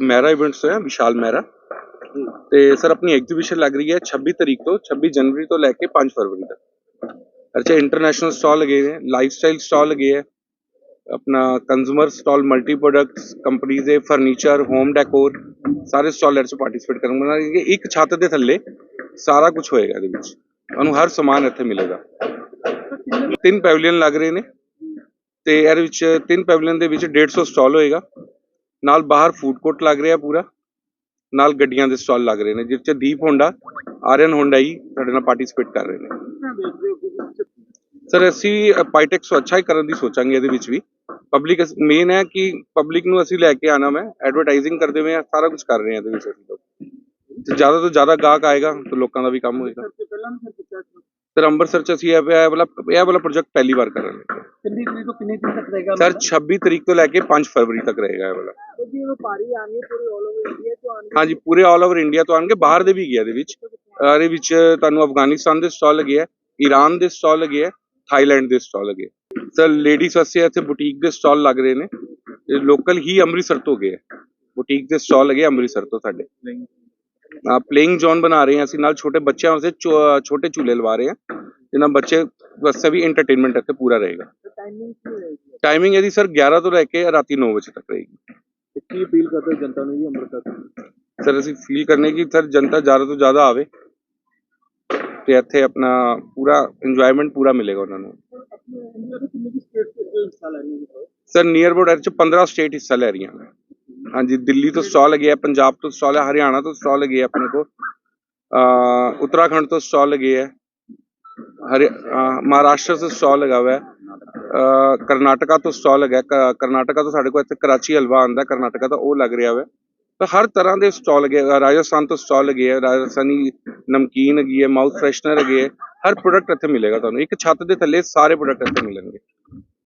Mehra events ਹੈ ਵਿਸ਼ਾਲ ਮਹਿਰਾ ਤੇ sir ਆਪਣੀ ਐਗਜ਼ੀਬਿਸ਼ਨ ਲੱਗ ਰਹੀ ਹੈ 26 ਤਰੀਕ ਤੋਂ 26 ਜਨਵਰੀ ਤੋਂ ਲੈ ਕੇ 5 ਫਰਵਰੀ ਤੱਕ ਅੱਛਾ ਇੰਟਰਨੈਸ਼ਨਲ ਸਟਾਲ ਲਗੇ ਨੇ ਲਾਈਫਸਟਾਈਲ ਸਟਾਲ ਲਗੇ ਹੈ ਆਪਣਾ consumer stall multi products companies ਦੇ ਫਰਨੀਚਰ ਹੋਮ ਡੈਕੋਰ ਸਾਰੇ ਸਟਾਲਰ ਚ ਪਾਰਟਿਸਿਪੇਟ ਕਰਨਗੇ ਇੱਕ ਛੱਤ ਦੇ ਥੱਲੇ ਸਾਰਾ ਕੁਝ ਹੋਏਗਾ ਇਹਦੇ ਵਿੱਚ ਤੁਹਾਨੂੰ ਹਰ ਸਮਾਨ ਇੱਥੇ ਮਿਲੇਗਾ ਤਿੰਨ ਪੈਵਲੀਅਨ ਲੱਗ ਰਹੇ ਨੇ ਤੇ ਇਹਦੇ ਵਿੱਚ ਤਿੰਨ ਪੈਵਲੀਅਨ ਦੇ ਵਿੱਚ 150 ਸਟਾਲ ਹੋਏਗਾ ਨਾਲ ਬਾਹਰ ਫੂਡ ਕੋਰਟ ਲੱਗ ਰਿਹਾ ਪੂਰਾ, ਨਾਲ ਗੱਡੀਆਂ ਦੇ ਸਟਾਲ ਲੱਗ ਰਹੇ ਨੇ ਜਿਸ ਚ ਦੀਪ ਹੋਂਡਾ ਆਰੀਅਨ ਹੋਂਡਾਈ ਸਾਡੇ ਨਾਲ ਪਾਰਟਿਸਿਪੇਟ ਕਰ ਰਹੇ ਨੇ। ਸਰ ਅਸੀਂ ਪਾਈਟੈਕਸ ਅੱਛਾ ਹੀ ਕਰਨ ਦੀ ਸੋਚਾਂਗੇ ਇਹਦੇ ਵਿੱਚ ਵੀ। ਪਬਲਿਕ ਮੇਨ ਹੈ ਕਿ ਪਬਲਿਕ ਨੂੰ ਅਸੀਂ ਲੈ ਕੇ ਆਣਾ ਮੈਂ ਐਡਵਰਟਾਈਜ਼ਿੰਗ ਕਰਦੇ ਹੋਏ ਸਾਰਾ ਕੁਝ ਕਰ ਰਹੇ ਹਾਂ ਇਹਦੇ ਵਿੱਚ ਅਸੀਂ ਲੋਕ। ਤੇ ਜ਼ਿਆਦਾ ਤੋਂ ਜ਼ਿਆਦਾ ਗਾਹਕ ਆਏਗਾ, ਤਾਂ ਲੋਕਾਂ ਦਾ ਵੀ ਕੰਮ ਹੋਏਗਾ। ਸਰ ਅੰਮ੍ਰਿਤਸਰ ਚ ਅਸੀਂ ਇਹ ਇਹ ਵਾਲਾ ਇਹ ਵਾਲਾ ਪ੍ਰੋਜੈਕਟ ਪਹਿਲੀ ਵਾਰ ਕਰ ਰਹੇ ਹਾਂ। ਕਿੰਨੀ ਤਰੀਕ ਤੋਂ ਕਿੰਨੀ ਤਰੀਕ ਤੱਕ ਰਹੇਗਾ ਸਰ 26 ਤਰੀਕ ਤੋਂ ਲੈ ਕੇ 5 ਫਰਵਰੀ ਤੱਕ ਰਹੇਗਾ ਇਹ ਵਾਲਾ। ਜੀ ਆਣਗੇ ਪੂਰੇ ਆਲ ਓਵਰ ਇੰਡੀਆ ਤੋਂ ਆਣਗੇ ਹਾਂਜੀ ਪੂਰੇ ਆਲ ਓਵਰ ਇੰਡੀਆ ਤੋਂ ਆਣਗੇ ਬਾਹਰ ਦੇ ਵੀ ਗਿਆ ਇਹਦੇ ਵਿੱਚ। ਇਹਦੇ ਵਿੱਚ ਤੁਹਾਨੂੰ ਅਫਗਾਨਿਸਤਾਨ ਦੇ ਸਟਾਲ ਲੱਗੇ ਹੈ ਈਰਾਨ ਦੇ ਸਟਾਲ ਲੱਗੇ ਹੈ ਥਾਈਲੈਂਡ ਦੇ ਸਟਾਲ ਲੱਗੇ। ਸਰ ਲੇਡੀਜ਼ ਵਾਸਤੇ ਇੱਥੇ ਬੁਟੀਕ ਦੇ ਸਟਾਲ ਲੱਗ ਰਹੇ ਨੇ। ਲੋਕਲ ਹੀ ਅੰਮ੍ਰਿਤਸਰ ਤੋਂ ਗਏ ਬੁਟੀਕ ਦੇ ਸਟਾਲ ਲੱਗੇ ਅੰਮ੍ਰਿਤਸਰ ਤੋਂ ਸਾਡੇ। ਆ ਪਲੇਇੰਗ ਜ਼ੋਨ ਬਣਾ ਰਹੇ ਹਾਂ ਅਸੀਂ। ਨਾਲ ਛੋਟੇ ਬੱਚਿਆਂ ਵਾਸਤੇ ਛੋਟੇ ਝੂਲੇ ਲਵਾ ਰਹੇ ਹਾਂ ਜਿਨ੍ਹਾਂ ਬੱਚੇ ਵਾਸਤੇ ਵੀ ਐਂਟਰਟੇਨਮੈਂਟ ਇੱਥੇ ਪੂਰਾ ਰਹੇਗਾ। ਟਾਈਮਿੰਗ ਕੀ ਰਹੇਗੀ? ਟਾਈਮਿੰਗ ਇਹਦੀ ਸਰ 11 ਤੋਂ ਲੈ ਕੇ ਰਾਤੀ 9 ਵਜੇ ਤੱਕ ਰਹੇਗੀ। ਤੇ ਕੀ ਅਪੀਲ ਕਰਦੇ ਹੋ ਜਨਤਾ ਨੂੰ ਜੀ ਅੰਮ੍ਰਿਤਸਰ ਸਰ ਅਸੀਂ ਫੀਲ ਕਰਨੇ ਕਿ ਸਰ ਜਨਤਾ ਜ਼ਿਆਦਾ ਤੋਂ ਜ਼ਿਆਦਾ ਆਵੇ ਤੇ ਇੱਥੇ ਆਪਣਾ ਪੂਰਾ ਇੰਜੋਇਮੈਂਟ ਪੂਰਾ ਮਿਲੇਗਾ ਉਹਨਾਂ ਨੂੰ। ਆਪਣੇ ਇੰਡੀਆ ਦੇ ਕਿੰਨੇ ਦੀ ਸਟੇਟ ਤੋਂ ਹਿੱਸਾ ਲੈਣੀ ਹੈ ਸਰ ਨੀਅਰ ਅਬਾਊਟ ਚ 15 ਸਟੇਟ ਹਿੱਸਾ ਲੈ ਰਹੀਆਂ ਨੇ। ਹਾਂਜੀ ਦਿੱਲੀ ਤੋਂ ਸਟਾਲ ਲੱਗੇ ਪੰਜਾਬ ਤੋਂ ਸਟਾਲ ਹੈ ਹਰਿਆਣਾ ਤੋਂ ਸਟਾਲ ਲੱਗੇ ਆਪਣੇ ਕੋਲ। ਅਹ ਉੱਤਰਾਖੰਡ ਤੋਂ ਸਟਾਲ ਲੱਗੇ ਹੈ ਹਰਿ ਅਹ ਮਹਾਰਾਸ਼ਟਰ ਤੋਂ ਸਟਾਲ ਲਗਾ हुआ है ਅਹ ਕਰਨਾਟਕਾ ਤੋਂ ਸਟਾਲ ਲਗਾ ਹੈ। ਕ- ਕਰਨਾਟਕਾ ਤੋਂ ਸਾਡੇ ਕੋਲ ਇੱਥੇ ਕਰਾਚੀ ਹਲਵਾ ਆਂਦਾ ਕਰਨਾਟਕਾ ਦਾ ਉਹ ਲੱਗ ਰਿਹਾ ਵਾ ਤਾਂ ਹਰ ਤਰ੍ਹਾਂ ਦੇ ਸਟਾਲ ਲੱਗੇ ਹੈ। ਰਾਜਸਥਾਨ ਤੋਂ ਸਟਾਲ ਲੱਗੇ ਹੈ ਰਾਜਸਥਾਨੀ ਨਮਕੀਨ ਹੈਗੀ ਹੈ ਮਾਊਥ ਫਰੈਸ਼ਨਰ ਹੈਗੇ ਹੈ ਹਰ ਪ੍ਰੋਡਕਟ ਇੱਥੇ ਮਿਲੇਗਾ ਤੁਹਾਨੂੰ ਇੱਕ ਛੱਤ ਦੇ ਥੱਲੇ ਸਾਰੇ ਪ੍ਰੋਡਕਟ ਇੱਥੇ ਮਿਲਣਗੇ